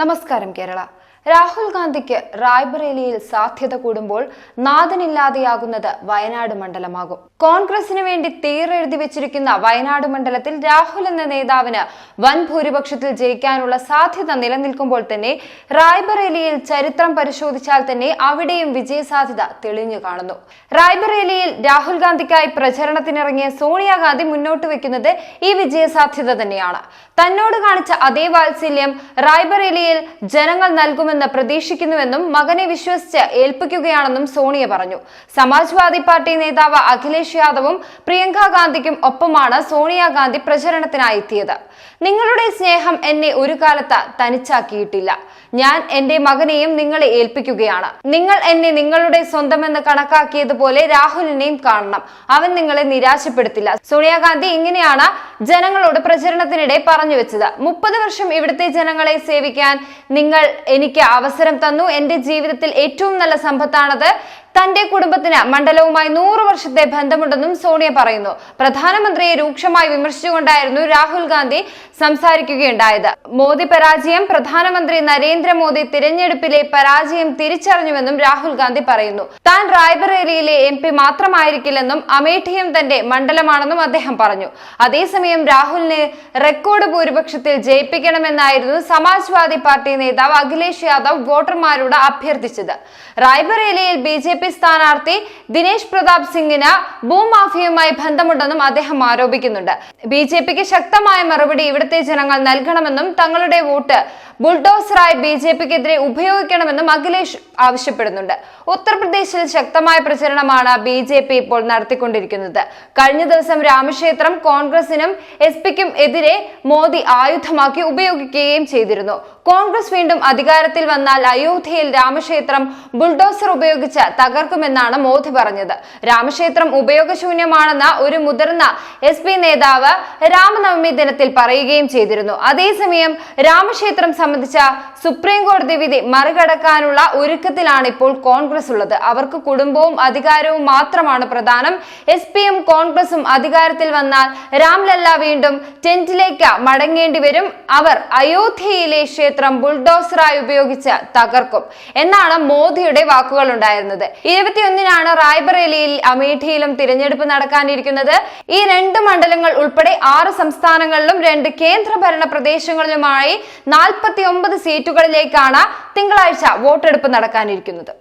നമസ്കാരം കേരള. രാഹുൽ ഗാന്ധിക്ക് റായ്ബറേലിയിൽ സാധ്യത കൂടുമ്പോൾ നാഥനില്ലാതെയാകുന്നത് വയനാട് മണ്ഡലമാകും. കോൺഗ്രസിന് വേണ്ടി തീരെഴുതി വെച്ചിരിക്കുന്ന വയനാട് മണ്ഡലത്തിൽ രാഹുൽ എന്ന നേതാവിന് വൻ ഭൂരിപക്ഷത്തിൽ ജയിക്കാനുള്ള സാധ്യത നിലനിൽക്കുമ്പോൾ തന്നെ റായ്ബറേലിയിൽ ചരിത്രം പരിശോധിച്ചാൽ തന്നെ അവിടെയും വിജയസാധ്യത തെളിഞ്ഞു കാണുന്നു. റായ്ബറേലിയിൽ രാഹുൽ ഗാന്ധിക്കായി പ്രചരണത്തിനിറങ്ങിയ സോണിയാഗാന്ധി മുന്നോട്ട് വെക്കുന്നത് ഈ വിജയസാധ്യത തന്നെയാണ്. തന്നോട് കാണിച്ച അതേ വാത്സല്യം റായ്ബറേലിയിൽ ജനങ്ങൾ നൽകുമെന്ന് പ്രതീക്ഷിക്കുന്നുവെന്നും മകനെ വിശ്വസിച്ച് ഏൽപ്പിക്കുകയാണെന്നും സോണിയ പറഞ്ഞു. സമാജ്വാദി പാർട്ടി നേതാവ് അഖിലേഷ് യാദവും പ്രിയങ്കാ ഗാന്ധിക്കും ഒപ്പമാണ് സോണിയാഗാന്ധി പ്രചരണത്തിനായി എത്തിയത് നിങ്ങളുടെ സ്നേഹം എന്നെ ഒരു കാലത്ത് തനിച്ചാക്കിയിട്ടില്ല. ഞാൻ എന്റെ മകനെയും നിങ്ങളെ ഏൽപ്പിക്കുകയാണ്. നിങ്ങൾ എന്നെ നിങ്ങളുടെ സ്വന്തമെന്ന് കണക്കാക്കിയതുപോലെ രാഹുലിനെയും കാണണം. അവൻ നിങ്ങളെ നിരാശപ്പെടുത്തില്ല. സോണിയാഗാന്ധി ഇങ്ങനെയാണ് ജനങ്ങളോട് പ്രചരണത്തിനിടെ പറഞ്ഞു വെച്ചത്. മുപ്പത് വർഷം ഇവിടുത്തെ ജനങ്ങളെ സേവിക്കാൻ നിങ്ങൾ എനിക്ക് അവസരം തന്നു. എന്റെ ജീവിതത്തിൽ ഏറ്റവും നല്ല സമ്പത്താണത്. തന്റെ കുടുംബത്തിന് മണ്ഡലവുമായി നൂറു വർഷത്തെ ബന്ധമുണ്ടെന്നും സോണിയ പറയുന്നു. പ്രധാനമന്ത്രിയെ രൂക്ഷമായി വിമർശിച്ചുകൊണ്ടായിരുന്നു രാഹുൽ ഗാന്ധി സംസാരിക്കുകയുണ്ടായത്. മോദി പരാജയം പ്രധാനമന്ത്രി നരേന്ദ്രമോദി തിരഞ്ഞെടുപ്പിലെ പരാജയം തിരിച്ചറിഞ്ഞുവെന്നും രാഹുൽ ഗാന്ധി പറയുന്നു. താൻ റായ്ബറേലിയിലെ എം പി മാത്രമായിരിക്കില്ലെന്നും അമേഠിയും തന്റെ മണ്ഡലമാണെന്നും അദ്ദേഹം പറഞ്ഞു. അതേസമയം രാഹുലിനെ റെക്കോർഡ് ഭൂരിപക്ഷത്തിൽ ജയിപ്പിക്കണമെന്നായിരുന്നു സമാജ്വാദി പാർട്ടി നേതാവ് അഖിലേഷ് യാദവ് വോട്ടർമാരോട് അഭ്യർത്ഥിച്ചത്. റായ്ബറേലിയിൽ ബി ജെ പി സ്ഥാനാർത്ഥി ദിനേശ് പ്രതാപ് സിംഗിന് ഭൂമാഫിയയുമായി ബന്ധമുണ്ടെന്നും അദ്ദേഹം ആരോപിക്കുന്നുണ്ട്. ബി ജെ പിക്ക് ശക്തമായ മറുപടി ഇവിടുത്തെ ജനങ്ങൾ നൽകണമെന്നും തങ്ങളുടെ വോട്ട് ബുൾഡോസറായി ബി ജെ പിക്കെതിരെ ഉപയോഗിക്കണമെന്നും അഖിലേഷ് ആവശ്യപ്പെടുന്നുണ്ട്. ഉത്തർപ്രദേശിൽ ശക്തമായ പ്രചരണമാണ് ബി ജെ പി ഇപ്പോൾ നടത്തിക്കൊണ്ടിരിക്കുന്നത്. കഴിഞ്ഞ ദിവസം രാമക്ഷേത്രം കോൺഗ്രസിനും എസ് പിക്കും എതിരെ മോദി ആയുധമാക്കി ഉപയോഗിക്കുകയും ചെയ്തിരുന്നു. കോൺഗ്രസ് വീണ്ടും അധികാരത്തിൽ വന്നാൽ അയോധ്യയിൽ രാമക്ഷേത്രം ബുൾഡോസർ ഉപയോഗിച്ച് തകർക്കുമെന്നാണ് മോദി പറഞ്ഞത്. രാമക്ഷേത്രം ഉപയോഗശൂന്യമാണെന്ന് ഒരു മുതിർന്ന എസ് പി നേതാവ് രാമനവമി ദിനത്തിൽ പറയുകയും ചെയ്തിരുന്നു. അതേസമയം രാമക്ഷേത്രം സംബന്ധിച്ച സുപ്രീം കോടതി വിധി മറികടക്കാനുള്ള ഒരുക്കത്തിലാണ് ഇപ്പോൾ കോൺഗ്രസ് ഉള്ളത്. അവർക്ക് കുടുംബവും അധികാരവും മാത്രമാണ് പ്രധാനം. എസ് പിയും കോൺഗ്രസും അധികാരത്തിൽ വന്നാൽ രാംലല്ല വീണ്ടും ടെന്റിലേക്ക് മടങ്ങേണ്ടി വരും. അവർ അയോധ്യയിലെ ക്ഷേത്രം ബുൾഡോസറായി ഉപയോഗിച്ച് തകർക്കും. എന്നാണ് മോദിയുടെ വാക്കുകൾ ഉണ്ടായിരുന്നത് ഇരുപത്തിയൊന്നിനാണ് റായ്ബറേലിയിൽ അമേഠിയിലും തിരഞ്ഞെടുപ്പ് നടക്കാനിരിക്കുന്നത്. ഈ രണ്ട് മണ്ഡലങ്ങൾ ഉൾപ്പെടെ ആറ് സംസ്ഥാനങ്ങളിലും രണ്ട് കേന്ദ്രഭരണ പ്രദേശങ്ങളിലുമായി നാൽപ്പത്തി ഒമ്പത് സീറ്റുകളിലേക്കാണ് തിങ്കളാഴ്ച വോട്ടെടുപ്പ് നടക്കാനിരിക്കുന്നത്.